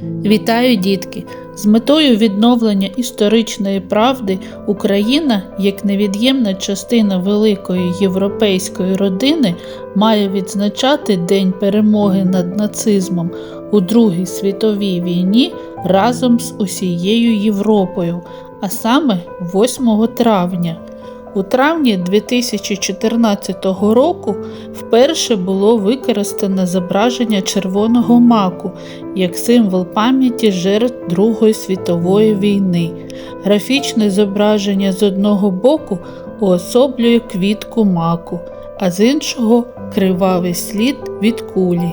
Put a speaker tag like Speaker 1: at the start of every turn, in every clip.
Speaker 1: Вітаю, дітки! З метою відновлення історичної правди Україна, як невід'ємна частина великої європейської родини, має відзначати День перемоги над нацизмом у Другій світовій війні разом з усією Європою, а саме 8 травня. У травні 2014 року вперше було використане зображення червоного маку як символ пам'яті жертв Другої світової війни. Графічне зображення з одного боку уособлює квітку маку, а з іншого кривавий слід від кулі.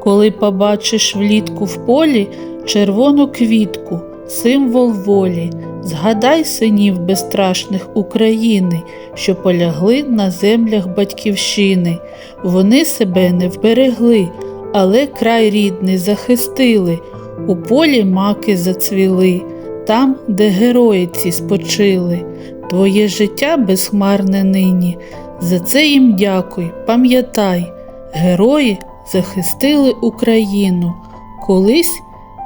Speaker 1: Коли побачиш влітку в полі червону квітку, символ волі, згадай синів безстрашних України, що полягли на землях батьківщини. Вони себе не вберегли, але край рідний захистили, у полі маки зацвіли, там, де герої ці спочили. Твоє життя безхмарне нині. За це їм дякуй, пам'ятай, герої захистили Україну колись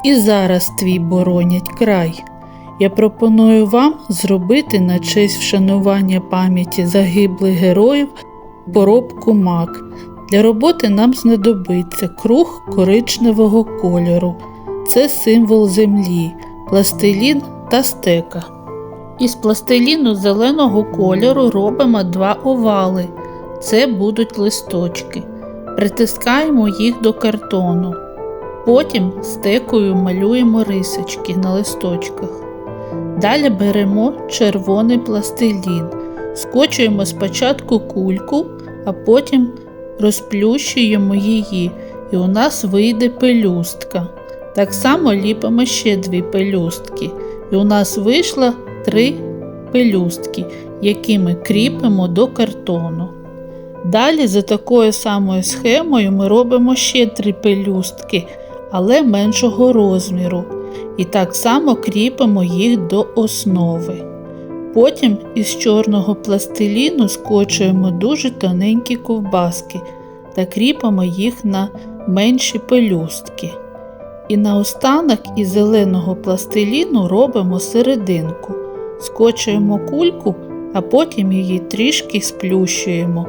Speaker 1: і зараз твій боронять край. Я пропоную вам зробити на честь вшанування пам'яті загиблих героїв поробку мак. Для роботи нам знадобиться круг коричневого кольору. Це символ землі, пластилін та стека. Із пластиліну зеленого кольору робимо два овали. Це будуть листочки. Притискаємо їх до картону. Потім стекою малюємо рисочки на листочках. Далі беремо червоний пластилін, скочуємо спочатку кульку, а потім розплющуємо її, і у нас вийде пелюстка. Так само ліпимо ще дві пелюстки, і у нас вийшло три пелюстки, які ми кріпимо до картону. Далі за такою самою схемою ми робимо ще три пелюстки, але меншого розміру, і так само кріпимо їх до основи. Потім із чорного пластиліну скочуємо дуже тоненькі ковбаски та кріпимо їх на менші пелюстки. І наостанок із зеленого пластиліну робимо серединку, скочуємо кульку, а потім її трішки сплющуємо,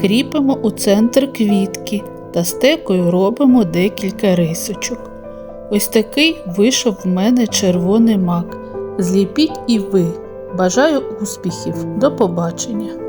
Speaker 1: кріпимо у центр квітки та стекою робимо декілька рисочок. Ось такий вийшов в мене червоний мак. Зліпіть і ви. Бажаю успіхів. До побачення!